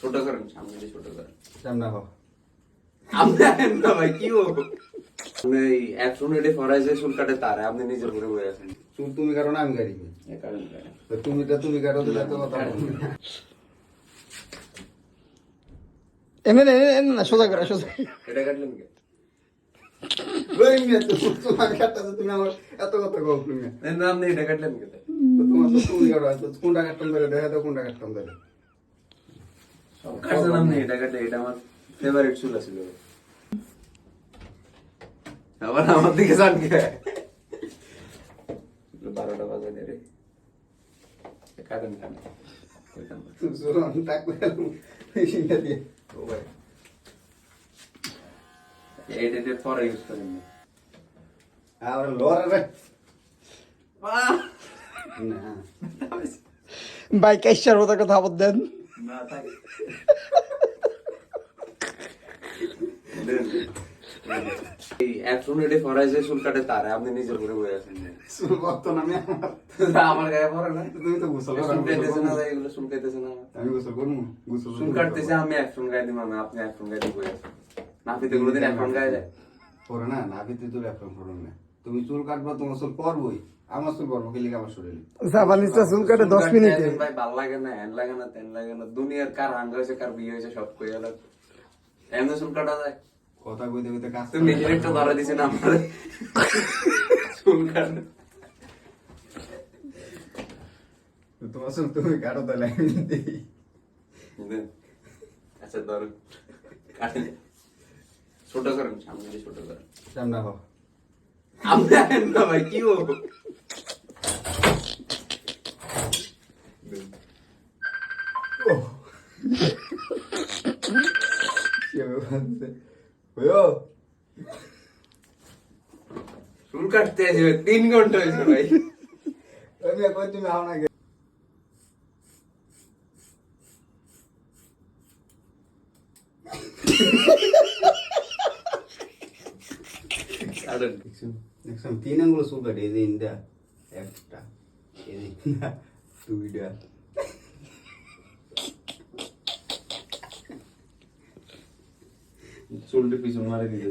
ছোট করেন সামনে দিয়ে ছোট করেন সামনে হো আপনি না ভাই কি ও আপনি চুল কাটে তারে আপনি নিজের ঘুরে বয়ে আছেন চুল তুমি কারও না আমি কারণে কাটে। তো তুমি কাটো দিলে তো কথা। এমনি এমনি- না সোজা করে সোজা। এটা কাটলেন কে? ওই মেয়ে তো তোমার কাটতেছে তুমি আমার এত কথা কও তুমি। না, না, আপনি এটা কাটলেন কে? তোমার তো তুমি কাটো তো কোনটা কাটতাম ধরে দেখা তো কোনটা কাটতাম ধরে আপনি এটা কাটলে এটা আমার ফেভারিট চুল আছিল আবার আমার দিকে যান কে বারোটা বাজে রে। কাটেন করে পরে ইউজ করেন আর লোরা বাইক আইসার মতো কথা দেন। না থাক এই একশো মিনিটে চুল কাটে তারে আপনি নিজের ঘুরে বয়ে আছেন। চুল কত না আমার? আমার গায়ে পড়ে না তুমি তো গোসল করো, চুল কাটতেছে না এগুলো চুল কাটতেছে না। আমি গোসল করব গোসল চুল কাটতেছে আমি গায়ে দিব না আপনি গায়ে দিয়ে আছেন। কোনোদিন একশন গায়ে যায়? পরে না চুল এখন পড়ো না। তুমি চুল কাটবো তোমার চুল পরবই। আমার চুল পরবো খেলে আমার শরীরে? জাপানিজটা চুল কাটে দশ মিনিটে। ভাই ভালো লাগে না হ্যান লাগে না তেন লাগে না। দুনিয়ার কার হাঙ্গা হয়েছে কার বিয়ে হয়েছে সব কই আলাদা এমনি চুল কাটা যায়। কথা কইতে কইতে কাজ তুমি নিজের একটা ধরা দিছে না আমার। চুল কাটা। তোমার চুল তুমি কাটো তাহলে আমি দিই। আচ্ছা ধর। কাটেন ছোট করেন সামনে ছোট করেন। সামনে হো আপনি আনেন না ভাই কি ও ও কীভাবে বাঁধছে ওয়ো চুল কাটতে আসবে তিন ঘণ্টা হয়েছে ভাই আমি কই তুমি আও না কাটেন দেখছেন তিন আঙ্গুলো চুল কাটে এই যে ইন্দা একটা এই যে ইন্দা, দুইটা চুলটা পিছন মারে দিতে